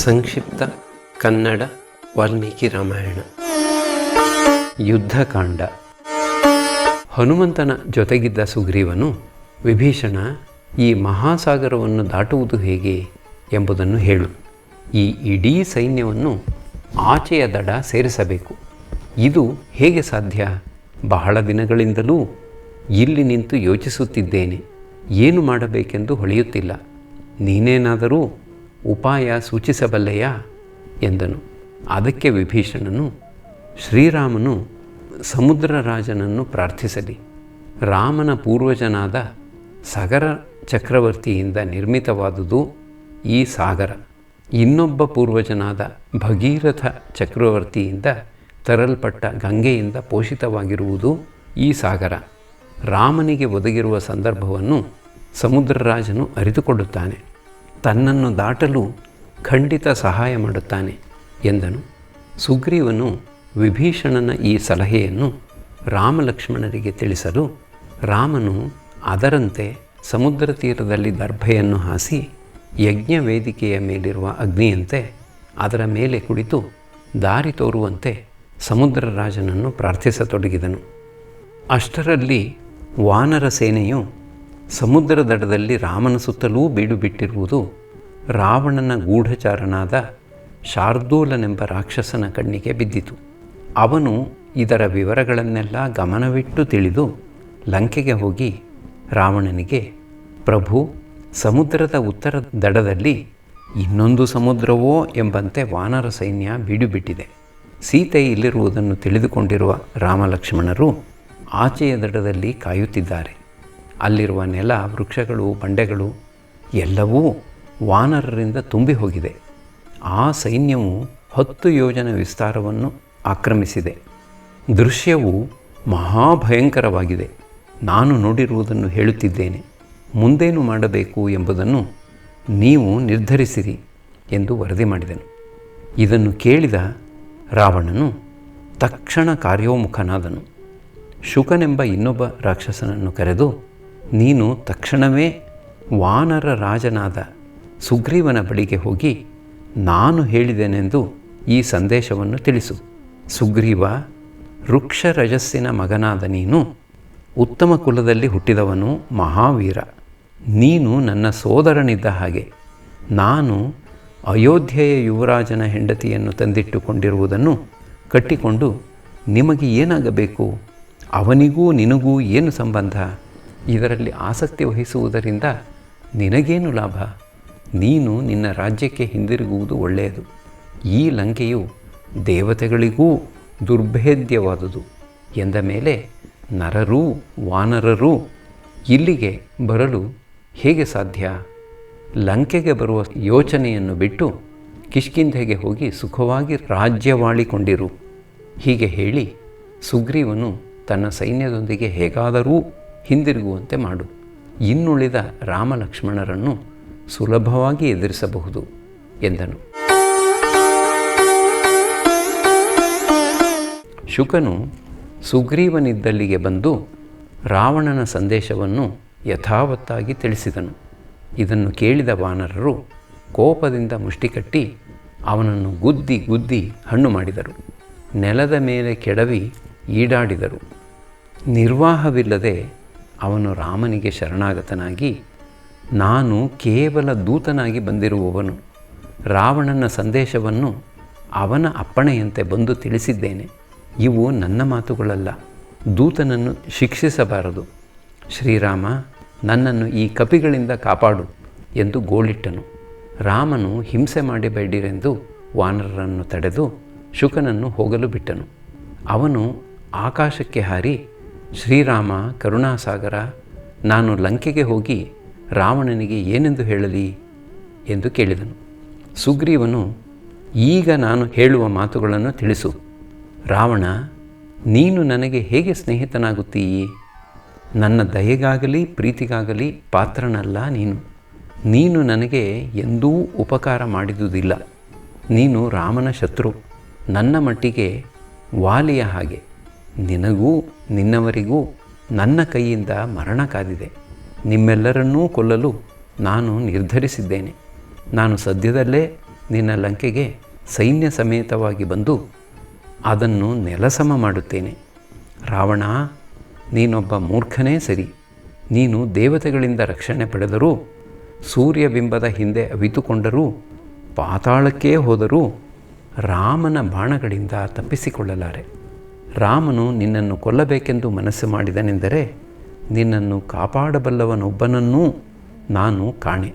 ಸಂಕ್ಷಿಪ್ತ ಕನ್ನಡ ವಾಲ್ಮೀಕಿ ರಾಮಾಯಣ. ಯುದ್ಧಕಾಂಡ. ಹನುಮಂತನ ಜೊತೆಗಿದ್ದ ಸುಗ್ರೀವನು ವಿಭೀಷಣ ಈ ಮಹಾಸಾಗರವನ್ನು ದಾಟುವುದು ಹೇಗೆ ಎಂಬುದನ್ನು ಹೇಳು. ಈ ಇಡೀ ಸೈನ್ಯವನ್ನು ಆಚೆಯ ದಡ ಸೇರಿಸಬೇಕು. ಇದು ಹೇಗೆ ಸಾಧ್ಯ? ಬಹಳ ದಿನಗಳಿಂದಲೂ ಇಲ್ಲಿ ನಿಂತು ಯೋಚಿಸುತ್ತಿದ್ದೇನೆ. ಏನು ಮಾಡಬೇಕೆಂದು ಹೊಳೆಯುತ್ತಿಲ್ಲ. ನೀನೇನಾದರೂ ಉಪಾಯ ಸೂಚಿಸಬಲ್ಲೆಯಾ? ಎಂದನು. ಅದಕ್ಕೆ ವಿಭೀಷಣನು, ಶ್ರೀರಾಮನು ಸಮುದ್ರ ರಾಜನನ್ನು ಪ್ರಾರ್ಥಿಸಲಿ. ರಾಮನ ಪೂರ್ವಜನಾದ ಸಗರ ಚಕ್ರವರ್ತಿಯಿಂದ ನಿರ್ಮಿತವಾದುದು ಈ ಸಾಗರ. ಇನ್ನೊಬ್ಬ ಪೂರ್ವಜನಾದ ಭಗೀರಥ ಚಕ್ರವರ್ತಿಯಿಂದ ತರಲ್ಪಟ್ಟ ಗಂಗೆಯಿಂದ ಪೋಷಿತವಾಗಿರುವುದು ಈ ಸಾಗರ. ರಾಮನಿಗೆ ಒದಗಿರುವ ಸಂದರ್ಭವನ್ನು ಸಮುದ್ರರಾಜನು ಅರಿತುಕೊಳ್ಳುತ್ತಾನೆ. ತನ್ನನ್ನು ದಾಟಲು ಖಂಡಿತ ಸಹಾಯ ಮಾಡುತ್ತಾನೆ ಎಂದನು. ಸುಗ್ರೀವನು ವಿಭೀಷಣನ ಈ ಸಲಹೆಯನ್ನು ರಾಮಲಕ್ಷ್ಮಣರಿಗೆ ತಿಳಿಸಲು ರಾಮನು ಅದರಂತೆ ಸಮುದ್ರ ತೀರದಲ್ಲಿ ದರ್ಭೆಯನ್ನು ಹಾಸಿ ಯಜ್ಞ ವೇದಿಕೆಯ ಮೇಲಿರುವ ಅಗ್ನಿಯಂತೆ ಅದರ ಮೇಲೆ ಕುಳಿತು ದಾರಿ ತೋರುವಂತೆ ಸಮುದ್ರ ರಾಜನನ್ನು ಪ್ರಾರ್ಥಿಸತೊಡಗಿದನು. ಅಷ್ಟರಲ್ಲಿ ವಾನರ ಸೇನೆಯು ಸಮುದ್ರ ದಡದಲ್ಲಿ ರಾಮನ ಸುತ್ತಲೂ ಬೀಡು ಬಿಟ್ಟಿರುವುದು ರಾವಣನ ಗೂಢಚಾರನಾದ ಶಾರ್ದೂಲನೆಂಬ ರಾಕ್ಷಸನ ಕಣ್ಣಿಗೆ ಬಿದ್ದಿತು. ಅವನು ಇದರ ವಿವರಗಳನ್ನೆಲ್ಲ ಗಮನವಿಟ್ಟು ತಿಳಿದು ಲಂಕೆಗೆ ಹೋಗಿ ರಾವಣನಿಗೆ, ಪ್ರಭು, ಸಮುದ್ರದ ಉತ್ತರ ದಡದಲ್ಲಿ ಇನ್ನೊಂದು ಸಮುದ್ರವೋ? ಎಂಬಂತೆ ವಾನರ ಸೈನ್ಯ ಬೀಡುಬಿಟ್ಟಿದೆ ಸೀತೆ ಇಲ್ಲಿರುವುದನ್ನು ತಿಳಿದುಕೊಂಡಿರುವ ರಾಮಲಕ್ಷ್ಮಣರು ಆಚೆಯ ದಡದಲ್ಲಿ ಕಾಯುತ್ತಿದ್ದಾರೆ. ಅಲ್ಲಿರುವ ನೆಲ, ವೃಕ್ಷಗಳು, ಬಂಡೆಗಳು ಎಲ್ಲವೂ ವಾನರರಿಂದ ತುಂಬಿ ಹೋಗಿದೆ. ಆ ಸೈನ್ಯವು ಹತ್ತು ಯೋಜನ ವಿಸ್ತಾರವನ್ನು ಆಕ್ರಮಿಸಿದೆ. ದೃಶ್ಯವು ಮಹಾಭಯಂಕರವಾಗಿದೆ. ನಾನು ನೋಡಿರುವುದನ್ನು ಹೇಳುತ್ತಿದ್ದೇನೆ. ಮುಂದೇನು ಮಾಡಬೇಕು ಎಂಬುದನ್ನು ನೀವು ನಿರ್ಧರಿಸಿರಿ ಎಂದು ವರದಿ ಮಾಡಿದನು. ಇದನ್ನು ಕೇಳಿದ ರಾವಣನು ತಕ್ಷಣ ಕಾರ್ಯೋಮುಖನಾದನು. ಶುಕನೆಂಬ ಇನ್ನೊಬ್ಬ ರಾಕ್ಷಸನನ್ನು ಕರೆದು ನೀನು ತಕ್ಷಣವೇ ವಾನರ ರಾಜನಾದ ಸುಗ್ರೀವನ ಬಳಿಗೆ ಹೋಗಿ ನಾನು ಹೇಳಿದೆನೆಂದು ಈ ಸಂದೇಶವನ್ನು ತಿಳಿಸು. ಸುಗ್ರೀವ ವೃಕ್ಷರಜಸ್ಸಿನ ಮಗನಾದ ನೀನು ಉತ್ತಮ ಕುಲದಲ್ಲಿ ಹುಟ್ಟಿದವನು ಮಹಾವೀರ. ನೀನು ನನ್ನ ಸೋದರನಿದ್ದ ಹಾಗೆ ನಾನು ಅಯೋಧ್ಯೆಯ ಯುವರಾಜನ ಹೆಂಡತಿಯನ್ನು ತಂದಿಟ್ಟುಕೊಂಡಿರುವುದನ್ನು ಕಟ್ಟಿಕೊಂಡು ನಿಮಗೆ ಏನಾಗಬೇಕು? ಅವನಿಗೂ ನಿನಗೂ ಏನು ಸಂಬಂಧ? ಇದರಲ್ಲಿ ಆಸಕ್ತಿ ವಹಿಸುವುದರಿಂದ ನಿನಗೇನು ಲಾಭ? ನೀನು ನಿನ್ನ ರಾಜ್ಯಕ್ಕೆ ಹಿಂದಿರುಗುವುದು ಒಳ್ಳೆಯದು. ಈ ಲಂಕೆಯು ದೇವತೆಗಳಿಗೂ ದುರ್ಭೇದ್ಯವಾದುದು. ಎಂದ ಮೇಲೆ ನರರೂ ವಾನರರೂ ಇಲ್ಲಿಗೆ ಬರಲು ಹೇಗೆ ಸಾಧ್ಯ? ಲಂಕೆಗೆ ಬರುವ ಯೋಚನೆಯನ್ನು ಬಿಟ್ಟು ಕಿಷ್ಕಿಂಧೆಗೆ ಹೋಗಿ ಸುಖವಾಗಿ ರಾಜ್ಯವಾಳಿಕೊಂಡಿರು. ಹೀಗೆ ಹೇಳಿ ಸುಗ್ರೀವನು ತನ್ನ ಸೈನ್ಯದೊಂದಿಗೆ ಹೇಗಾದರೂ ಹಿಂದಿರುಗುವಂತೆ ಮಾಡು. ಇನ್ನುಳಿದ ರಾಮಲಕ್ಷ್ಮಣರನ್ನು ಸುಲಭವಾಗಿ ಎದುರಿಸಬಹುದು, ಎಂದನು. ಶುಕನು ಸುಗ್ರೀವನಿದ್ದಲ್ಲಿಗೆ ಬಂದು ರಾವಣನ ಸಂದೇಶವನ್ನು ಯಥಾವತ್ತಾಗಿ ತಿಳಿಸಿದನು. ಇದನ್ನು ಕೇಳಿದ ವಾನರರು ಕೋಪದಿಂದ ಮುಷ್ಟಿಕಟ್ಟಿ ಅವನನ್ನು ಗುದ್ದಿ ಗುದ್ದಿ ಹಣ್ಣು ಮಾಡಿದರು. ನೆಲದ ಮೇಲೆ ಕೆಡವಿ ಈಡಾಡಿದರು. ನಿರ್ವಾಹವಿಲ್ಲದೆ ಅವನು ರಾಮನಿಗೆ ಶರಣಾಗತನಾಗಿ, ನಾನು ಕೇವಲ ದೂತನಾಗಿ ಬಂದಿರುವವನು, ರಾವಣನ ಸಂದೇಶವನ್ನು ಅವನ ಅಪ್ಪಣೆಯಂತೆ ಬಂದು ತಿಳಿಸಿದ್ದೇನೆ. ಇವು ನನ್ನ ಮಾತುಗಳಲ್ಲ, ದೂತನನ್ನು ಶಿಕ್ಷಿಸಬಾರದು. ಶ್ರೀರಾಮ, ನನ್ನನ್ನು ಈ ಕಪಿಗಳಿಂದ ಕಾಪಾಡು ಎಂದು ಗೋಳಿಟ್ಟನು. ರಾಮನು ಹಿಂಸೆ ಮಾಡಿಬೇಡಿರೆಂದು ವಾನರರನ್ನು ತಡೆದು ಶುಕನನ್ನು ಹೋಗಲು ಬಿಟ್ಟನು. ಅವನು ಆಕಾಶಕ್ಕೆ ಹಾರಿ ಶ್ರೀರಾಮ, ಕರುಣಾಸಾಗರ, ನಾನು ಲಂಕೆಗೆ ಹೋಗಿ ರಾವಣನಿಗೆ ಏನೆಂದು ಹೇಳಲಿ ಎಂದು ಕೇಳಿದನು. ಸುಗ್ರೀವನು, ಈಗ ನಾನು ಹೇಳುವ ಮಾತುಗಳನ್ನು ತಿಳಿಸು. ರಾವಣ, ನೀನು ನನಗೆ ಹೇಗೆ ಸ್ನೇಹಿತನಾಗುತ್ತೀಯಿ? ನನ್ನ ದಯೆಗಾಗಲಿ, ಪ್ರೀತಿಗಾಗಲಿ ಪಾತ್ರನಲ್ಲ ನೀನು. ನೀನು ನನಗೆ ಎಂದೂ ಉಪಕಾರ ಮಾಡಿದುದಿಲ್ಲ. ನೀನು ರಾಮನ ಶತ್ರು. ನನ್ನ ಮಟ್ಟಿಗೆ ವಾಲಿಯ ಹಾಗೆ. ನಿನಗೂ, ನಿನ್ನವರಿಗೂ ನನ್ನ ಕೈಯಿಂದ ಮರಣ ಕಾದಿದೆ. ನಿಮ್ಮೆಲ್ಲರನ್ನೂ ಕೊಲ್ಲಲು ನಾನು ನಿರ್ಧರಿಸಿದ್ದೇನೆ. ನಾನು ಸದ್ಯದಲ್ಲೇ ನಿನ್ನ ಲಂಕೆಗೆ ಸೈನ್ಯ ಸಮೇತವಾಗಿ ಬಂದು ಅದನ್ನು ನೆಲಸಮ ಮಾಡುತ್ತೇನೆ. ರಾವಣ, ನೀನೊಬ್ಬ ಮೂರ್ಖನೇ ಸರಿ. ನೀನು ದೇವತೆಗಳಿಂದ ರಕ್ಷಣೆ ಪಡೆದರೂ, ಸೂರ್ಯಬಿಂಬದ ಹಿಂದೆ ಅವಿತುಕೊಂಡರೂ, ಪಾತಾಳಕ್ಕೇ ಹೋದರೂ ರಾಮನ ಬಾಣಗಳಿಂದ ತಪ್ಪಿಸಿಕೊಳ್ಳಲಾರೆ. ರಾಮನು ನಿನ್ನನ್ನು ಕೊಲ್ಲಬೇಕೆಂದು ಮನಸ್ಸು ಮಾಡಿದನೆಂದರೆ ನಿನ್ನನ್ನು ಕಾಪಾಡಬಲ್ಲವನೊಬ್ಬನನ್ನೂ ನಾನು ಕಾಣೆ.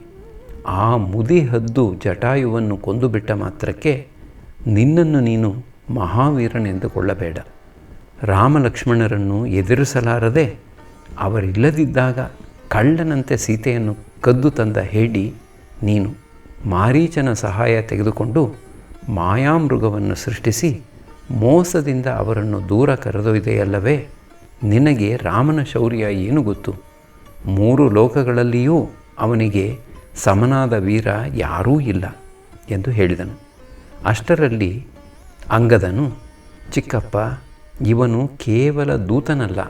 ಆ ಮುದಿ ಹದ್ದು ಜಟಾಯುವನ್ನು ಕೊಂದುಬಿಟ್ಟ ಮಾತ್ರಕ್ಕೆ ನಿನ್ನನ್ನು ನೀನು ಮಹಾವೀರನೆಂದುಕೊಳ್ಳಬೇಡ ರಾಮಲಕ್ಷ್ಮಣರನ್ನು ಎದುರಿಸಲಾರದೆ ಅವರಿಲ್ಲದಿದ್ದಾಗ ಕಳ್ಳನಂತೆ ಸೀತೆಯನ್ನು ಕದ್ದು ತಂದ ಹೇಡಿ ನೀನು ಮಾರೀಚನ ಸಹಾಯ ತೆಗೆದುಕೊಂಡು ಮಾಯಾಮೃಗವನ್ನು ಸೃಷ್ಟಿಸಿ ಮೋಸದಿಂದ ಅವರನ್ನು ದೂರ ಕರೆದೊಯ್ದೆಯಲ್ಲವೇ? ನಿನಗೆ ರಾಮನ ಶೌರ್ಯ ಏನು ಗೊತ್ತು? ಮೂರು ಲೋಕಗಳಲ್ಲಿಯೂ ಅವನಿಗೆ ಸಮನಾದ ವೀರ ಯಾರೂ ಇಲ್ಲ ಎಂದು ಹೇಳಿದನು. ಅಷ್ಟರಲ್ಲಿ ಅಂಗದನು, ಚಿಕ್ಕಪ್ಪ, ಇವನು ಕೇವಲ ದೂತನಲ್ಲ,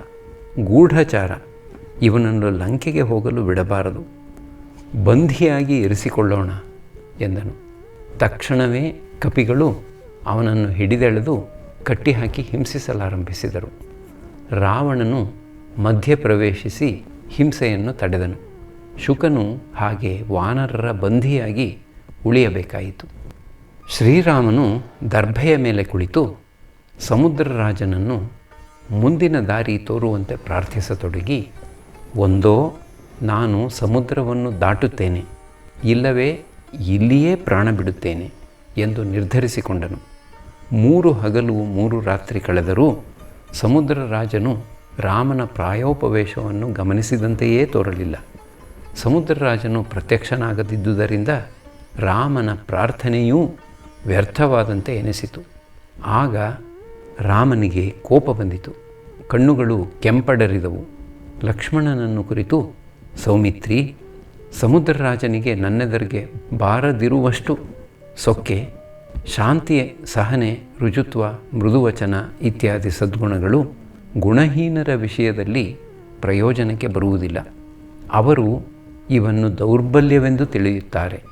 ಗೂಢಚಾರ, ಇವನನ್ನು ಲಂಕೆಗೆ ಹೋಗಲು ಬಿಡಬಾರದು, ಬಂಧಿಯಾಗಿ ಇರಿಸಿಕೊಳ್ಳೋಣ ಎಂದನು. ತಕ್ಷಣವೇ ಕಪಿಗಳು ಅವನನ್ನು ಹಿಡಿದೆಳೆದು ಕಟ್ಟಿಹಾಕಿ ಹಿಂಸಿಸಲಾರಂಭಿಸಿದರು. ರಾವಣನು ಮಧ್ಯ ಪ್ರವೇಶಿಸಿ ಹಿಂಸೆಯನ್ನು ತಡೆದನು. ಶುಕನು ಹಾಗೆ ವಾನರರ ಬಂಧಿಯಾಗಿ ಉಳಿಯಬೇಕಾಯಿತು. ಶ್ರೀರಾಮನು ದರ್ಭೆಯ ಮೇಲೆ ಕುಳಿತು ಸಮುದ್ರರಾಜನನ್ನು ಮುಂದಿನ ದಾರಿ ತೋರುವಂತೆ ಪ್ರಾರ್ಥಿಸತೊಡಗಿ, ಒಂದೋ, ನಾನು ಸಮುದ್ರವನ್ನು ದಾಟುತ್ತೇನೆ, ಇಲ್ಲವೇ ಇಲ್ಲಿಯೇ ಪ್ರಾಣ ಬಿಡುತ್ತೇನೆ ಎಂದು ನಿರ್ಧರಿಸಿಕೊಂಡನು. ಮೂರು ಹಗಲು, ಮೂರು ರಾತ್ರಿ ಕಳೆದರೂ ಸಮುದ್ರ ರಾಜನು ರಾಮನ ಪ್ರಾಯೋಪವೇಶವನ್ನು ಗಮನಿಸಿದಂತೆಯೇ ತೋರಲಿಲ್ಲ. ಸಮುದ್ರ ರಾಜನು ಪ್ರತ್ಯಕ್ಷನಾಗದಿದ್ದುದರಿಂದ ರಾಮನ ಪ್ರಾರ್ಥನೆಯೂ ವ್ಯರ್ಥವಾದಂತೆ ಎನಿಸಿತು. ಆಗ ರಾಮನಿಗೆ ಕೋಪ ಬಂದಿತು. ಕಣ್ಣುಗಳು ಕೆಂಪಡರಿದವು. ಲಕ್ಷ್ಮಣನನ್ನು ಕುರಿತು, ಸೌಮಿತ್ರಿ, ಸಮುದ್ರ ರಾಜನಿಗೆ ನನ್ನೆದರಿಗೆ ಬಾರದಿರುವಷ್ಟು ಸೊಕ್ಕೆ ಶಾಂತಿ ಸಹನೆ, ರುಜುತ್ವ, ಮೃದುವಚನ ಇತ್ಯಾದಿ ಸದ್ಗುಣಗಳು ಗುಣಹೀನರ ವಿಷಯದಲ್ಲಿ ಪ್ರಯೋಜನಕ್ಕೆ ಬರುವುದಿಲ್ಲ. ಅವರು ಇವನ್ನು ದೌರ್ಬಲ್ಯವೆಂದು ತಿಳಿಯುತ್ತಾರೆ.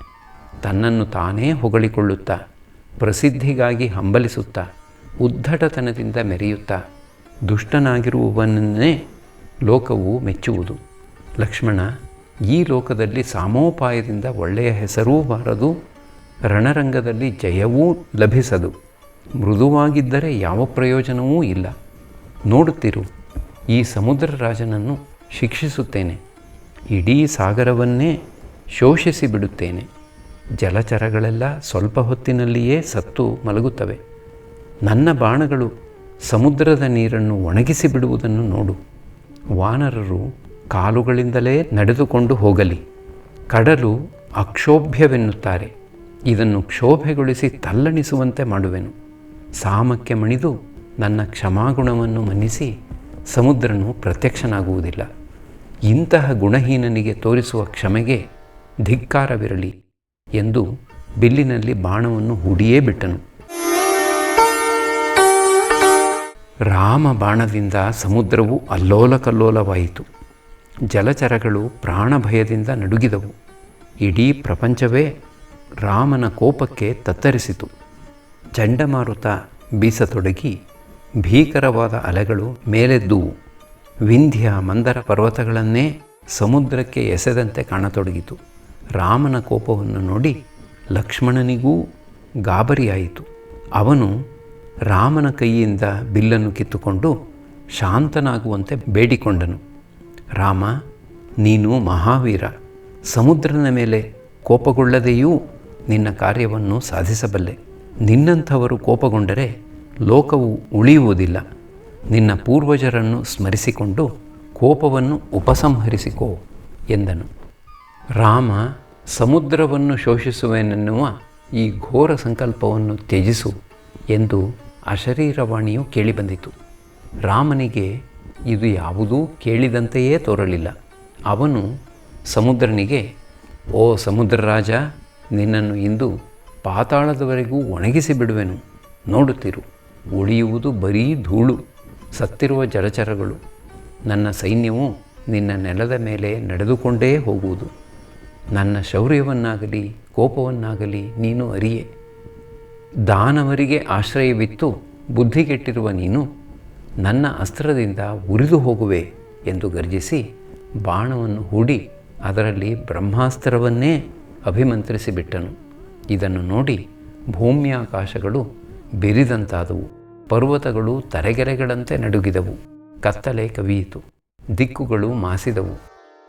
ತನ್ನನ್ನು ತಾನೇ ಹೊಗಳಿಕೊಳ್ಳುತ್ತಾ, ಪ್ರಸಿದ್ಧಿಗಾಗಿ ಹಂಬಲಿಸುತ್ತಾ, ಉದ್ಧಟತನದಿಂದ ಮೆರೆಯುತ್ತಾ, ದುಷ್ಟನಾಗಿರುವವನನ್ನೇ ಲೋಕವು ಮೆಚ್ಚುವುದು. ಲಕ್ಷ್ಮಣ, ಈ ಲೋಕದಲ್ಲಿ ಸಾಮೋಪಾಯದಿಂದ ಒಳ್ಳೆಯ ಹೆಸರೂ ಬಾರದು ರಣರಂಗದಲ್ಲಿ ಜಯವೂ ಲಭಿಸದು. ಮೃದುವಾಗಿದ್ದರೆ ಯಾವ ಪ್ರಯೋಜನವೂ ಇಲ್ಲ. ನೋಡುತ್ತಿರು, ಈ ಸಮುದ್ರ ರಾಜನನ್ನು ಶಿಕ್ಷಿಸುತ್ತೇನೆ. ಇಡೀ ಸಾಗರವನ್ನೇ ಶೋಷಿಸಿ ಬಿಡುತ್ತೇನೆ. ಜಲಚರಗಳೆಲ್ಲ ಸ್ವಲ್ಪ ಹೊತ್ತಿನಲ್ಲಿಯೇ ಸತ್ತು ಮಲಗುತ್ತವೆ. ನನ್ನ ಬಾಣಗಳು ಸಮುದ್ರದ ನೀರನ್ನು ಒಣಗಿಸಿ ಬಿಡುವುದನ್ನು ನೋಡು. ವಾನರರು ಕಾಲುಗಳಿಂದಲೇ ನಡೆದುಕೊಂಡು ಹೋಗಲಿ. ಕಡಲು ಅಕ್ಷೋಭ್ಯವೆನ್ನುತ್ತಾರೆ. ಇದನ್ನು ಕ್ಷೋಭೆಗೊಳಿಸಿ ತಲ್ಲಣಿಸುವಂತೆ ಮಾಡುವೆನು. ಸಾಮಕ್ಕೆ ಮಣಿದು ನನ್ನ ಕ್ಷಮಾಗುಣವನ್ನು ಮನ್ನಿಸಿ ಸಮುದ್ರನು ಪ್ರತ್ಯಕ್ಷನಾಗುವುದಿಲ್ಲ. ಇಂತಹ ಗುಣಹೀನನಿಗೆ ತೋರಿಸುವ ಕ್ಷಮೆಗೆ ಧಿಕ್ಕಾರವಿರಲಿ ಎಂದು ಬಿಲ್ಲಿನಲ್ಲಿ ಬಾಣವನ್ನು ಹೂಡಿಯೇ ಬಿಟ್ಟನು. ರಾಮ ಬಾಣದಿಂದ ಸಮುದ್ರವು ಅಲ್ಲೋಲಕಲ್ಲೋಲವಾಯಿತು. ಜಲಚರಗಳು ಪ್ರಾಣಭಯದಿಂದ ನಡುಗಿದವು. ಇಡೀ ಪ್ರಪಂಚವೇ ರಾಮನ ಕೋಪಕ್ಕೆ ತತ್ತರಿಸಿತು. ಚಂಡಮಾರುತ ಬೀಸತೊಡಗಿ ಭೀಕರವಾದ ಅಲೆಗಳು ಮೇಲೆದ್ದುವು. ವಿಂಧ್ಯ ಮಂದರ ಪರ್ವತಗಳನ್ನೇ ಸಮುದ್ರಕ್ಕೆ ಎಸೆದಂತೆ ಕಾಣತೊಡಗಿತು. ರಾಮನ ಕೋಪವನ್ನು ನೋಡಿ ಲಕ್ಷ್ಮಣನಿಗೂ ಗಾಬರಿಯಾಯಿತು. ಅವನು ರಾಮನ ಕೈಯಿಂದ ಬಿಲ್ಲನ್ನು ಕಿತ್ತುಕೊಂಡು ಶಾಂತನಾಗುವಂತೆ ಬೇಡಿಕೊಂಡನು. ರಾಮ, ನೀನು ಮಹಾವೀರ ಸಮುದ್ರನ ಮೇಲೆ ಕೋಪಗೊಳ್ಳದೆಯೂ ನಿನ್ನ ಕಾರ್ಯವನ್ನು ಸಾಧಿಸಬಲ್ಲೆ. ನಿನ್ನಂಥವರು ಕೋಪಗೊಂಡರೆ ಲೋಕವು ಉಳಿಯುವುದಿಲ್ಲ. ನಿನ್ನ ಪೂರ್ವಜರನ್ನು ಸ್ಮರಿಸಿಕೊಂಡು ಕೋಪವನ್ನು ಉಪಸಂಹರಿಸಿಕೋ ಎಂದನು. ರಾಮ ಸಮುದ್ರವನ್ನು ಶೋಷಿಸುವೆನೆನ್ನುವ ಈ ಘೋರ ಸಂಕಲ್ಪವನ್ನು ತ್ಯಜಿಸು ಎಂದು ಅಶರೀರವಾಣಿಯು ಕೇಳಿಬಂದಿತು. ರಾಮನಿಗೆ ಇದು ಯಾವುದೂ ಕೇಳಿದಂತೆಯೇ ತೋರಲಿಲ್ಲ. ಅವನು ಸಮುದ್ರನಿಗೆ, ಓ ಸಮುದ್ರರಾಜ ನಿನ್ನನ್ನು ಇಂದು ಪಾತಾಳದವರೆಗೂ ಒಣಗಿಸಿ ಬಿಡುವೆನು. ನೋಡುತ್ತಿರು, ಉಳಿಯುವುದು ಬರೀ ಧೂಳು, ಸತ್ತಿರುವ ಜಲಚರಗಳು. ನನ್ನ ಸೈನ್ಯವು ನಿನ್ನ ನೆಲದ ಮೇಲೆ ನಡೆದುಕೊಂಡೇ ಹೋಗುವುದು. ನನ್ನ ಶೌರ್ಯವನ್ನಾಗಲಿ, ಕೋಪವನ್ನಾಗಲಿ ನೀನು ಅರಿಯೆ. ದಾನವರಿಗೆ ಆಶ್ರಯವಿತ್ತು, ಬುದ್ಧಿಗೆಟ್ಟಿರುವ ನೀನು ನನ್ನ ಅಸ್ತ್ರದಿಂದ ಉರಿದು ಹೋಗುವೆ ಎಂದು ಗರ್ಜಿಸಿ ಬಾಣವನ್ನು ಹೂಡಿ ಅದರಲ್ಲಿ ಬ್ರಹ್ಮಾಸ್ತ್ರವನ್ನೇ ಅಭಿಮಂತ್ರಿಸಿಬಿಟ್ಟನು. ಇದನ್ನು ನೋಡಿ ಭೂಮ್ಯಾಕಾಶಗಳು ಬಿರಿದಂತಾದವು. ಪರ್ವತಗಳು ತರೆಗೆರೆಗಳಂತೆ ನಡುಗಿದವು. ಕತ್ತಲೆ ಕವಿಯಿತು. ದಿಕ್ಕುಗಳು ಮಾಸಿದವು.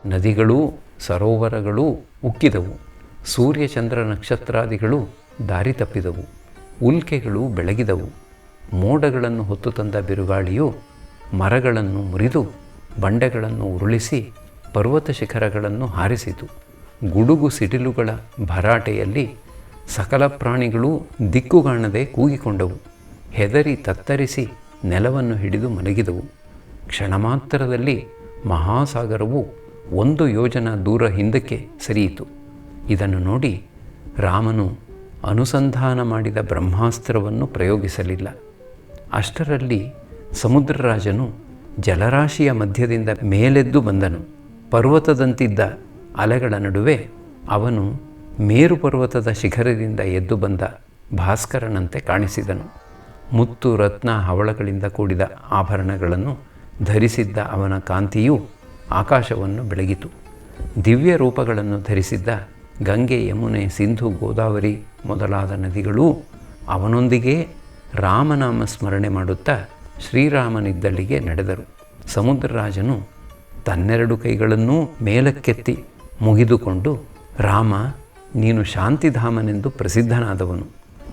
ನದಿಗಳೂ ಸರೋವರಗಳೂ ಉಕ್ಕಿದವು. ಸೂರ್ಯಚಂದ್ರ ನಕ್ಷತ್ರಾದಿಗಳು ದಾರಿ ತಪ್ಪಿದವು. ಉಲ್ಕೆಗಳು ಬೆಳಗಿದವು. ಮೋಡಗಳನ್ನು ಹೊತ್ತು ತಂದ ಬಿರುಗಾಳಿಯು ಮರಗಳನ್ನು ಮುರಿದು ಬಂಡೆಗಳನ್ನು ಉರುಳಿಸಿ ಪರ್ವತ ಶಿಖರಗಳನ್ನು ಹಾರಿಸಿತು. ಗುಡುಗು ಸಿಡಿಲುಗಳ ಭರಾಟೆಯಲ್ಲಿ ಸಕಲ ಪ್ರಾಣಿಗಳು ದಿಕ್ಕುಗಾಣದೆ ಕೂಗಿಕೊಂಡವು. ಹೆದರಿ ತತ್ತರಿಸಿ ನೆಲವನ್ನು ಹಿಡಿದು ಮಲಗಿದವು. ಕ್ಷಣ ಮಾತ್ರದಲ್ಲಿ ಮಹಾಸಾಗರವು ಒಂದು ಯೋಜನ ದೂರ ಹಿಂದಕ್ಕೆ ಸರಿಯಿತು. ಇದನ್ನು ನೋಡಿ ರಾಮನು ಅನುಸಂಧಾನ ಮಾಡಿದ ಬ್ರಹ್ಮಾಸ್ತ್ರವನ್ನು ಪ್ರಯೋಗಿಸಲಿಲ್ಲ. ಅಷ್ಟರಲ್ಲಿ ಸಮುದ್ರರಾಜನು ಜಲರಾಶಿಯ ಮಧ್ಯದಿಂದ ಮೇಲೆದ್ದು ಬಂದನು. ಪರ್ವತದಂತಿದ್ದ ಅಲೆಗಳ ನಡುವೆ ಅವನು ಮೇರು ಪರ್ವತದ ಶಿಖರದಿಂದ ಎದ್ದು ಬಂದ ಭಾಸ್ಕರನಂತೆ ಕಾಣಿಸಿದನು. ಮುತ್ತು ರತ್ನ ಹವಳಗಳಿಂದ ಕೂಡಿದ ಆಭರಣಗಳನ್ನು ಧರಿಸಿದ್ದ ಅವನ ಕಾಂತಿಯು ಆಕಾಶವನ್ನು ಬೆಳಗಿತು. ದಿವ್ಯ ರೂಪಗಳನ್ನು ಧರಿಸಿದ್ದ ಗಂಗೆ, ಯಮುನೆ, ಸಿಂಧು, ಗೋದಾವರಿ ಮೊದಲಾದ ನದಿಗಳೂ ಅವನೊಂದಿಗೆ ರಾಮನಾಮ ಸ್ಮರಣೆ ಮಾಡುತ್ತಾ ಶ್ರೀರಾಮನಿದ್ದಲ್ಲಿಗೆ ನಡೆದರು. ಸಮುದ್ರರಾಜನು ತನ್ನೆರಡು ಕೈಗಳನ್ನೂ ಮೇಲಕ್ಕೆತ್ತಿ ಮುಗಿದುಕೊಂಡು ರಾಮ, ನೀನು ಶಾಂತಿಧಾಮನೆಂದು ಪ್ರಸಿದ್ಧನಾದವನು.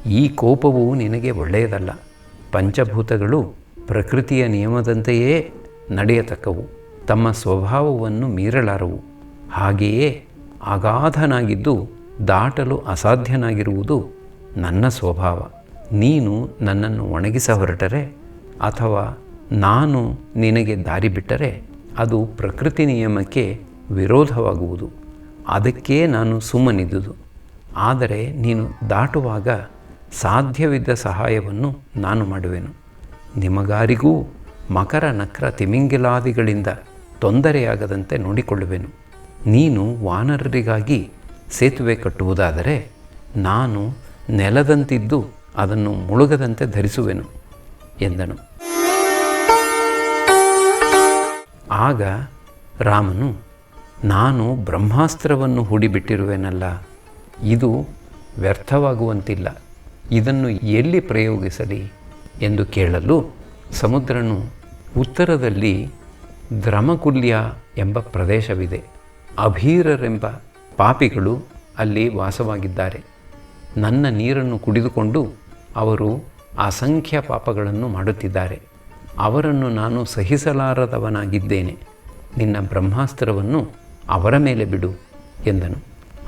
ಈ ಕೋಪವು ನಿನಗೆ ಒಳ್ಳೆಯದಲ್ಲ. ಪಂಚಭೂತಗಳು ಪ್ರಕೃತಿಯ ನಿಯಮದಂತೆಯೇ ನಡೆಯತಕ್ಕವು. ತಮ್ಮ ಸ್ವಭಾವವನ್ನು ಮೀರಲಾರವು. ಹಾಗೆಯೇ ಅಗಾಧನಾಗಿದ್ದು ದಾಟಲು ಅಸಾಧ್ಯನಾಗಿರುವುದು ನನ್ನ ಸ್ವಭಾವ. ನೀನು ನನ್ನನ್ನು ಒಣಗಿಸ ಹೊರಟರೆ ಅಥವಾ ನಾನು ನಿನಗೆ ದಾರಿ ಬಿಟ್ಟರೆ ಅದು ಪ್ರಕೃತಿ ನಿಯಮಕ್ಕೆ ವಿರೋಧವಾಗುವುದು. ಅದಕ್ಕೆ ನಾನು ಸುಮ್ಮನಿದ್ದುದು. ಆದರೆ ನೀನು ದಾಟುವಾಗ ಸಾಧ್ಯವಿದ್ದ ಸಹಾಯವನ್ನು ನಾನು ಮಾಡುವೆನು. ನಿಮಗಾರಿಗೂ ಮಕರ ನಕ್ರ ತಿಮಿಂಗಿಲಾದಿಗಳಿಂದ ತೊಂದರೆಯಾಗದಂತೆ ನೋಡಿಕೊಳ್ಳುವೆನು. ನೀನು ವಾನರರಿಗಾಗಿ ಸೇತುವೆ ಕಟ್ಟುವುದಾದರೆ ನಾನು ನೆಲದಂತಿದ್ದು ಅದನ್ನು ಮುಳುಗದಂತೆ ಧರಿಸುವೆನು ಎಂದನು. ಆಗ ರಾಮನು ನಾನು ಬ್ರಹ್ಮಾಸ್ತ್ರವನ್ನು ಹೂಡಿಬಿಟ್ಟಿರುವೆನಲ್ಲ, ಇದು ವ್ಯರ್ಥವಾಗುವಂತಿಲ್ಲ. ಇದನ್ನು ಎಲ್ಲಿ ಪ್ರಯೋಗಿಸಲಿ ಎಂದು ಕೇಳಲು ಸಮುದ್ರನು ಉತ್ತರದಲ್ಲಿ ದ್ರಮಕುಲ್ಯ ಎಂಬ ಪ್ರದೇಶವಿದೆ. ಅಭೀರರೆಂಬ ಪಾಪಿಗಳು ಅಲ್ಲಿ ವಾಸವಾಗಿದ್ದಾರೆ. ನನ್ನ ನೀರನ್ನು ಕುಡಿದುಕೊಂಡು ಅವರು ಅಸಂಖ್ಯ ಪಾಪಗಳನ್ನು ಮಾಡುತ್ತಿದ್ದಾರೆ. ಅವರನ್ನು ನಾನು ಸಹಿಸಲಾರದವನಾಗಿದ್ದೇನೆ. ನಿನ್ನ ಬ್ರಹ್ಮಾಸ್ತ್ರವನ್ನು ಅವರ ಮೇಲೆ ಬಿಡು ಎಂದನು.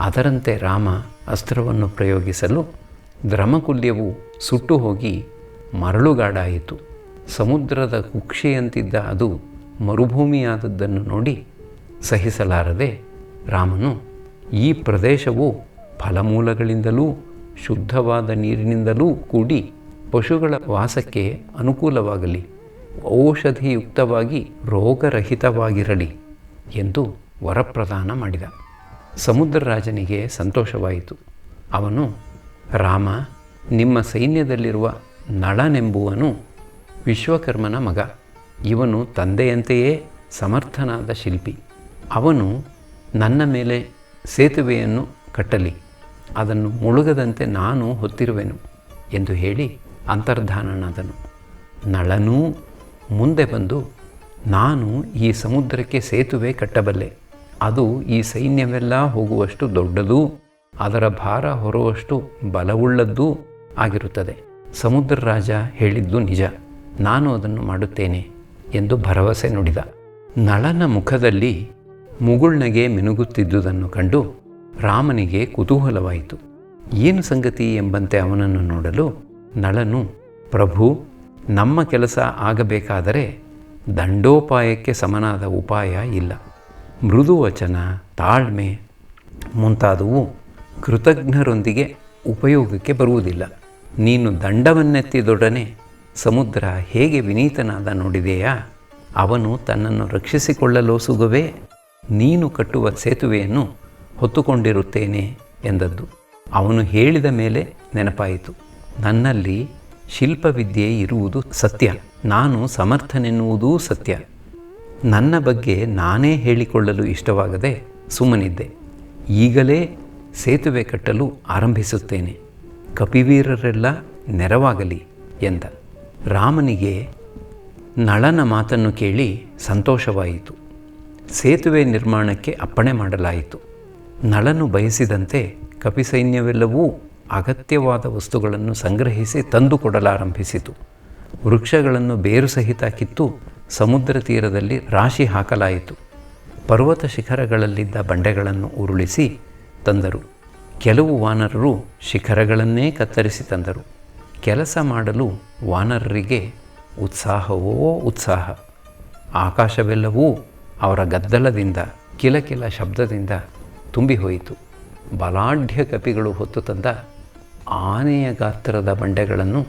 ಅದರಂತೆ ರಾಮ ಅಸ್ತ್ರವನ್ನು ಪ್ರಯೋಗಿಸಲು ದ್ರಮಕುಲ್ಯವು ಸುಟ್ಟು ಹೋಗಿ ಮರಳುಗಾಡಾಯಿತು. ಸಮುದ್ರದ ಕುಕ್ಷೆಯಂತಿದ್ದ ಅದು ಮರುಭೂಮಿಯಾದದ್ದನ್ನು ನೋಡಿ ಸಹಿಸಲಾರದೆ ರಾಮನು ಈ ಪ್ರದೇಶವು ಫಲಮೂಲಗಳಿಂದಲೂ ಶುದ್ಧವಾದ ನೀರಿನಿಂದಲೂ ಕೂಡಿ ಪಶುಗಳ ವಾಸಕ್ಕೆ ಅನುಕೂಲವಾಗಲಿ, ಔಷಧಿಯುಕ್ತವಾಗಿ ರೋಗರಹಿತವಾಗಿರಲಿ ಎಂದು ವರಪ್ರದಾನ ಮಾಡಿದ. ಸಮುದ್ರರಾಜನಿಗೆ ಸಂತೋಷವಾಯಿತು. ಅವನು, ರಾಮ, ನಿಮ್ಮ ಸೈನ್ಯದಲ್ಲಿರುವ ನಳನೆಂಬುವನು ವಿಶ್ವಕರ್ಮನ ಮಗ. ಇವನು ತಂದೆಯಂತೆಯೇ ಸಮರ್ಥನಾದ ಶಿಲ್ಪಿ. ಅವನು ನನ್ನ ಮೇಲೆ ಸೇತುವೆಯನ್ನು ಕಟ್ಟಲಿ. ಅದನ್ನು ಮುಳುಗದಂತೆ ನಾನು ಹೊತ್ತಿರುವೆನು ಎಂದು ಹೇಳಿ ಅಂತರ್ಧಾನನಾದನು. ನಳನೂ ಮುಂದೆ ಬಂದು, ನಾನು ಈ ಸಮುದ್ರಕ್ಕೆ ಸೇತುವೆ ಕಟ್ಟಬಲ್ಲೆ. ಅದು ಈ ಸೈನ್ಯವೆಲ್ಲ ಹೋಗುವಷ್ಟು ದೊಡ್ಡದೂ, ಅದರ ಭಾರ ಹೊರುವಷ್ಟು ಬಲವುಳ್ಳದ್ದೂ ಆಗಿರುತ್ತದೆ. ಸಮುದ್ರ ರಾಜ ಹೇಳಿದ್ದು ನಿಜ. ನಾನು ಅದನ್ನು ಮಾಡುತ್ತೇನೆ ಎಂದು ಭರವಸೆ ನುಡಿದ. ನಳನ ಮುಖದಲ್ಲಿ ಮುಗುಳ್ನಗೆ ಮಿನುಗುತ್ತಿದ್ದುದನ್ನು ಕಂಡು ರಾಮನಿಗೆ ಕುತೂಹಲವಾಯಿತು. ಏನು ಸಂಗತಿ ಎಂಬಂತೆ ಅವನನ್ನು ನೋಡಲು ನಳನು, ಪ್ರಭು, ನಮ್ಮ ಕೆಲಸ ಆಗಬೇಕಾದರೆ ದಂಡೋಪಾಯಕ್ಕೆ ಸಮನಾದ ಉಪಾಯ ಇಲ್ಲ. ಮೃದು ವಚನ ತಾಳ್ಮೆ ಮುಂತಾದವು ಕೃತಜ್ಞರೊಂದಿಗೆ ಉಪಯೋಗಕ್ಕೆ ಬರುವುದಿಲ್ಲ. ನೀನು ದಂಡವನ್ನೆತ್ತಿದೊಡನೆ ಸಮುದ್ರ ಹೇಗೆ ವಿನೀತನಾದ ನೋಡಿದೆಯಾ? ಅವನು ತನ್ನನ್ನು ರಕ್ಷಿಸಿಕೊಳ್ಳಲೋಸುಗವೇ ನೀನು ಕಟ್ಟುವ ಸೇತುವೆಯನ್ನು ಹೊತ್ತುಕೊಂಡಿರುತ್ತೇನೆ ಎಂದದ್ದು. ಅವನು ಹೇಳಿದ ಮೇಲೆ ನೆನಪಾಯಿತು. ನನ್ನಲ್ಲಿ ಶಿಲ್ಪವಿದ್ಯೆ ಇರುವುದು ಸತ್ಯ. ನಾನು ಸಮರ್ಥನೆನ್ನುವುದೂ ಸತ್ಯ. ನನ್ನ ಬಗ್ಗೆ ನಾನೇ ಹೇಳಿಕೊಳ್ಳಲು ಇಷ್ಟವಾಗದೆ ಸುಮ್ಮನಿದ್ದೆ. ಈಗಲೇ ಸೇತುವೆ ಕಟ್ಟಲು ಆರಂಭಿಸುತ್ತೇನೆ. ಕಪಿವೀರರೆಲ್ಲ ನೆರವಾಗಲಿ ಎಂದ. ರಾಮನಿಗೆ ನಳನ ಮಾತನ್ನು ಕೇಳಿ ಸಂತೋಷವಾಯಿತು. ಸೇತುವೆ ನಿರ್ಮಾಣಕ್ಕೆ ಅಪ್ಪಣೆ ಮಾಡಲಾಯಿತು. ನಳನು ಬಯಸಿದಂತೆ ಕಪಿಸೈನ್ಯವೆಲ್ಲವೂ ಅಗತ್ಯವಾದ ವಸ್ತುಗಳನ್ನು ಸಂಗ್ರಹಿಸಿ ತಂದು ಕೊಡಲಾರಂಭಿಸಿತು ವೃಕ್ಷಗಳನ್ನು ಬೇರು ಸಹಿತ ಕಿತ್ತು ಸಮುದ್ರ ತೀರದಲ್ಲಿ ರಾಶಿ ಹಾಕಲಾಯಿತು. ಪರ್ವತ ಶಿಖರಗಳಲ್ಲಿದ್ದ ಬಂಡೆಗಳನ್ನು ಉರುಳಿಸಿ ತಂದರು. ಕೆಲವು ವಾನರರು ಶಿಖರಗಳನ್ನೇ ಕತ್ತರಿಸಿ ತಂದರು. ಕೆಲಸ ಮಾಡಲು ವಾನರರಿಗೆ ಉತ್ಸಾಹವೋ ಉತ್ಸಾಹ. ಆಕಾಶವೆಲ್ಲವೂ ಅವರ ಗದ್ದಲದಿಂದ ಕಿಲಕಿಲ ಶಬ್ದದಿಂದ ತುಂಬಿಹೋಯಿತು ಬಲಾಢ್ಯ ಕಪಿಗಳು ಹೊತ್ತು ತಂದ ಆನೆಯ ಗಾತ್ರದ ಬಂಡೆಗಳನ್ನು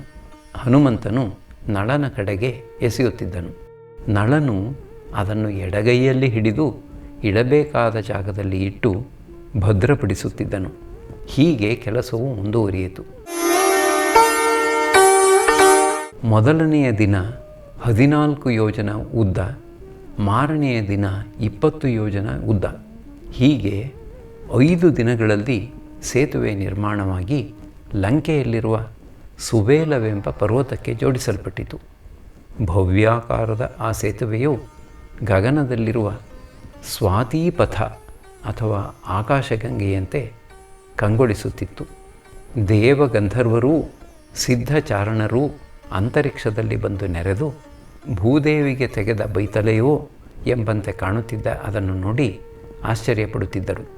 ಹನುಮಂತನು ನಳನ ಕಡೆಗೆ ಎಸೆಯುತ್ತಿದ್ದನು. ನಳನು ಅದನ್ನು ಎಡಗೈಯಲ್ಲಿ ಹಿಡಿದು ಇಡಬೇಕಾದ ಜಾಗದಲ್ಲಿ ಇಟ್ಟು ಭದ್ರಪಡಿಸುತ್ತಿದ್ದನು. ಹೀಗೆ ಕೆಲಸವು ಮುಂದುವರಿಯಿತು. ಮೊದಲನೆಯ ದಿನ ಹದಿನಾಲ್ಕು ಯೋಜನ ಉದ್ದ, ಮಾರನೆಯ ದಿನ ಇಪ್ಪತ್ತು ಯೋಜನ ಉದ್ದ. ಹೀಗೆ ಐದು ದಿನಗಳಲ್ಲಿ ಸೇತುವೆ ನಿರ್ಮಾಣವಾಗಿ ಲಂಕೆಯಲ್ಲಿರುವ ಸುಬೇಲವೆಂಬ ಪರ್ವತಕ್ಕೆ ಜೋಡಿಸಲ್ಪಟ್ಟಿತು. ಭವ್ಯಾಕಾರದ ಆ ಸೇತುವೆಯು ಗಗನದಲ್ಲಿರುವ ಸ್ವಾತೀಪಥ ಅಥವಾ ಆಕಾಶಗಂಗೆಯಂತೆ ಕಂಗೊಳಿಸುತ್ತಿತ್ತು. ದೇವಗಂಧರ್ವರೂ ಸಿದ್ಧಚಾರಣರೂ ಅಂತರಿಕ್ಷದಲ್ಲಿ ಬಂದು ನೆರೆದು ಭೂದೇವಿಗೆ ತೆಗೆದ ಬೈತಲೆಯೋ ಎಂಬಂತೆ ಕಾಣುತ್ತಿದ್ದ ಅದನ್ನು ನೋಡಿ ಆಶ್ಚರ್ಯಪಡುತ್ತಿದ್ದರು.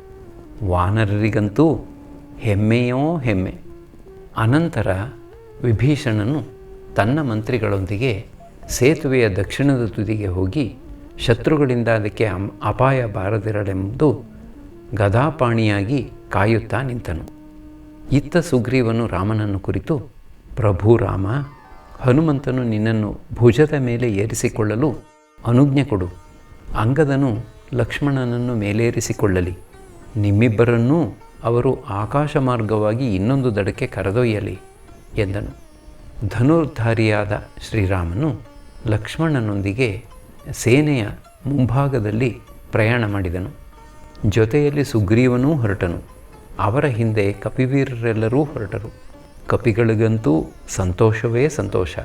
ವಾನರರಿಗಂತೂ ಹೆಮ್ಮೆಯೋ ಹೆಮ್ಮೆ. ಅನಂತರ ವಿಭೀಷಣನು ತನ್ನ ಮಂತ್ರಿಗಳೊಂದಿಗೆ ಸೇತುವೆಯ ದಕ್ಷಿಣದ ತುದಿಗೆ ಹೋಗಿ ಶತ್ರುಗಳಿಂದ ಅದಕ್ಕೆ ಅಪಾಯ ಬಾರದಿರಲೆಂದು ಗದಾಪಾಣಿಯಾಗಿ ಕಾಯುತ್ತಾ ನಿಂತನು. ಇತ್ತ ಸುಗ್ರೀವನು ರಾಮನನ್ನು ಕುರಿತು, ಪ್ರಭು ರಾಮ, ಹನುಮಂತನು ನಿನ್ನನ್ನು ಭುಜದ ಮೇಲೆ ಏರಿಸಿಕೊಳ್ಳಲು ಅನುಜ್ಞೆ ಕೊಡು. ಅಂಗದನು ಲಕ್ಷ್ಮಣನನ್ನು ಮೇಲೇರಿಸಿಕೊಳ್ಳಲಿ. ನಿಮ್ಮಿಬ್ಬರನ್ನೂ ಅವರು ಆಕಾಶ ಮಾರ್ಗವಾಗಿ ಇನ್ನೊಂದು ದಡಕ್ಕೆ ಕರೆದೊಯ್ಯಲಿ, ಎಂದನು. ಧನುರ್ಧಾರಿಯಾದ ಶ್ರೀರಾಮನು ಲಕ್ಷ್ಮಣನೊಂದಿಗೆ ಸೇನೆಯ ಮುಂಭಾಗದಲ್ಲಿ ಪ್ರಯಾಣ ಮಾಡಿದನು. ಜೊತೆಯಲ್ಲಿ ಸುಗ್ರೀವನೂ ಹೊರಟನು. ಅವರ ಹಿಂದೆ ಕಪಿವೀರರೆಲ್ಲರೂ ಹೊರಟರು. ಕಪಿಗಳಿಗಂತೂ ಸಂತೋಷವೇ ಸಂತೋಷ.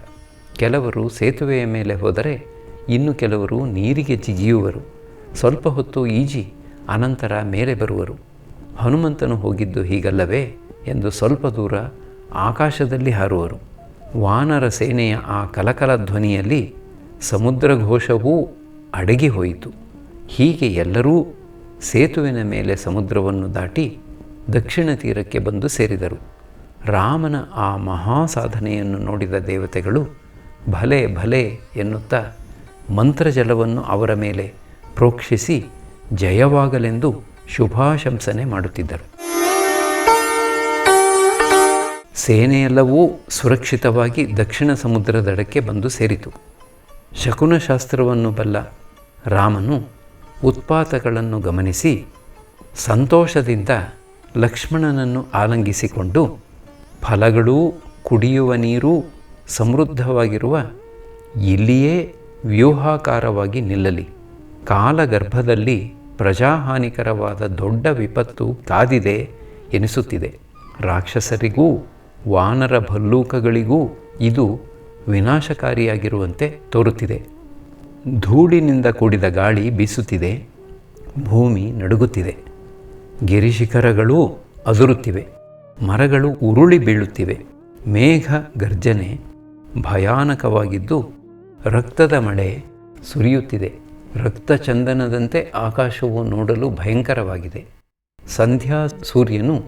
ಕೆಲವರು ಸೇತುವೆಯ ಮೇಲೆ ಹೋದರೆ ಇನ್ನು ಕೆಲವರು ನೀರಿಗೆ ಜಿಗಿಯುವರು. ಸ್ವಲ್ಪ ಹೊತ್ತು ಈಜಿ, ಅನಂತರ ಮೇಲೆ ಬರುವರು. ಹನುಮಂತನು ಹೋಗಿದ್ದು ಹೀಗಲ್ಲವೇ ಎಂದು ಸ್ವಲ್ಪ ದೂರ ಆಕಾಶದಲ್ಲಿ ಹಾರುವರು. ವಾನರ ಸೇನೆಯ ಆ ಕಲಕಲ ಧ್ವನಿಯಲ್ಲಿ ಸಮುದ್ರ ಘೋಷವೂ ಅಡಗಿ ಹೋಯಿತು. ಹೀಗೆ ಎಲ್ಲರೂ ಸೇತುವಿನ ಮೇಲೆ ಸಮುದ್ರವನ್ನು ದಾಟಿ ದಕ್ಷಿಣ ತೀರಕ್ಕೆ ಬಂದು ಸೇರಿದರು. ರಾಮನ ಆ ಮಹಾ ಸಾಧನೆಯನ್ನು ನೋಡಿದ ದೇವತೆಗಳು ಭಲೆ ಭಲೆ ಎನ್ನುತ್ತಾ ಮಂತ್ರಜಲವನ್ನು ಅವರ ಮೇಲೆ ಪ್ರೋಕ್ಷಿಸಿ ಜಯವಾಗಲೆಂದು ಶುಭಾಶಂಸನೆ ಮಾಡುತ್ತಿದ್ದರು. ಸೇನೆಯೆಲ್ಲವೂ ಸುರಕ್ಷಿತವಾಗಿ ದಕ್ಷಿಣ ಸಮುದ್ರ ದಡಕ್ಕೆ ಬಂದು ಸೇರಿತು. ಶಕುನಶಾಸ್ತ್ರವನ್ನು ಬಲ್ಲ ರಾಮನು ಉತ್ಪಾತಗಳನ್ನು ಗಮನಿಸಿ ಸಂತೋಷದಿಂದ ಲಕ್ಷ್ಮಣನನ್ನು ಆಲಂಗಿಸಿಕೊಂಡು ಫಲಗಳೂ ಕುಡಿಯುವ ನೀರೂ ಸಮೃದ್ಧವಾಗಿರುವ ಇಲ್ಲಿಯೇ ವ್ಯೂಹಾಕಾರವಾಗಿ ನಿಲ್ಲಲಿ. ಕಾಲಗರ್ಭದಲ್ಲಿ ಪ್ರಜಾಹಾನಿಕರವಾದ ದೊಡ್ಡ ವಿಪತ್ತು ಕಾದಿದೆ ಎನಿಸುತ್ತಿದೆ. ರಾಕ್ಷಸರಿಗೂ ವಾನರ ಭಲ್ಲೂಕಗಳಿಗೂ ಇದು ವಿನಾಶಕಾರಿಯಾಗಿರುವಂತೆ ತೋರುತ್ತಿದೆ. ಧೂಳಿನಿಂದ ಕೂಡಿದ ಗಾಳಿ ಬೀಸುತ್ತಿದೆ, ಭೂಮಿ ನಡುಗುತ್ತಿದೆ. ಗಿರಿಶಿಖರಗಳೂ ಅದುರುತ್ತಿವೆ, ಮರಗಳು ಉರುಳಿ ಬೀಳುತ್ತಿವೆ. ಮೇಘ ಗರ್ಜನೆ ಭಯಾನಕವಾಗಿದ್ದು ರಕ್ತದ ಮಳೆ ಸುರಿಯುತ್ತಿದೆ. ರಕ್ತ ಚಂದನದಂತೆ ಆಕಾಶವು ನೋಡಲು ಭಯಂಕರವಾಗಿದೆ. ಸಂಧ್ಯಾ ಸೂರ್ಯನು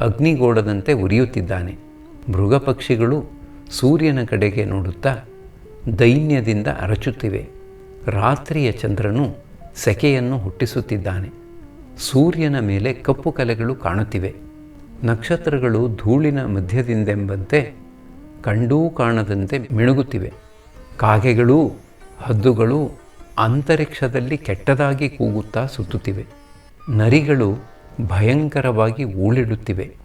ಅಗ್ನಿಗೋಡದಂತೆ ಉರಿಯುತ್ತಿದ್ದಾನೆ. ಮೃಗಪಕ್ಷಿಗಳು ಸೂರ್ಯನ ಕಡೆಗೆ ನೋಡುತ್ತಾ ದೈನ್ಯದಿಂದ ಅರಚುತ್ತಿವೆ. ರಾತ್ರಿಯ ಚಂದ್ರನು ಸೆಕೆಯನ್ನು ಹುಟ್ಟಿಸುತ್ತಿದ್ದಾನೆ. ಸೂರ್ಯನ ಮೇಲೆ ಕಪ್ಪು ಕಲೆಗಳು ಕಾಣುತ್ತಿವೆ. ನಕ್ಷತ್ರಗಳು ಧೂಳಿನ ಮಧ್ಯದಿಂದೆಂಬಂತೆ ಕಂಡೂ ಕಾಣದಂತೆ ಮಿಣುಗುತ್ತಿವೆ. ಕಾಗೆಗಳು ಹದ್ದುಗಳು ಅಂತರಿಕ್ಷದಲ್ಲಿ ಕೆಟ್ಟದಾಗಿ ಕೂಗುತ್ತಾ ಸುತ್ತುತ್ತಿವೆ. ನರಿಗಳು ಭಯಂಕರವಾಗಿ ಊಳಿಡುತ್ತಿವೆ,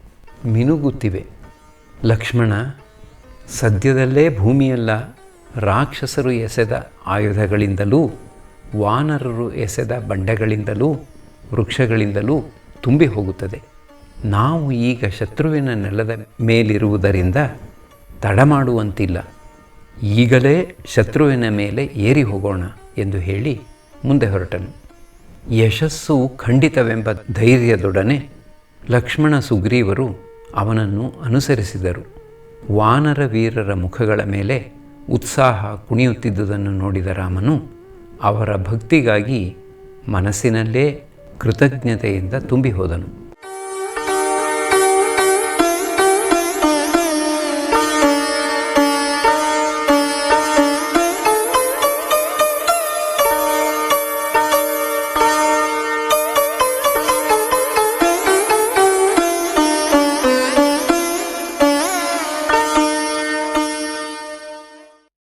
ಮಿನುಗುತ್ತಿವೆ. ಲಕ್ಷ್ಮಣ ಸದ್ಯದಲ್ಲೇ ಭೂಮಿಯಲ್ಲ ರಾಕ್ಷಸರು ಎಸೆದ ಆಯುಧಗಳಿಂದಲೂ, ವಾನರರು ಎಸೆದ ಬಂಡೆಗಳಿಂದಲೂ, ವೃಕ್ಷಗಳಿಂದಲೂ ತುಂಬಿ ಹೋಗುತ್ತದೆ. ನಾವು ಈಗ ಶತ್ರುವಿನ ನೆಲದ ಮೇಲಿರುವುದರಿಂದ ತಡ ಮಾಡುವಂತಿಲ್ಲ. ಈಗಲೇ ಶತ್ರುವಿನ ಮೇಲೆ ಏರಿ ಹೋಗೋಣ ಎಂದು ಹೇಳಿ ಮುಂದೆ ಹೊರಟನು. ಯಶಸ್ಸು ಖಂಡಿತವೆಂಬ ಧೈರ್ಯದೊಡನೆ ಲಕ್ಷ್ಮಣ ಸುಗ್ರೀವರು ಅವನನ್ನು ಅನುಸರಿಸಿದರು. ವಾನರ ವೀರರ ಮುಖಗಳ ಮೇಲೆ ಉತ್ಸಾಹ ಕುಣಿಯುತ್ತಿದ್ದುದನ್ನು ನೋಡಿದ ರಾಮನು ಅವರ ಭಕ್ತಿಗಾಗಿ ಮನಸ್ಸಿನಲ್ಲೇ ಕೃತಜ್ಞತೆಯಿಂದ ತುಂಬಿ ಹೋದನು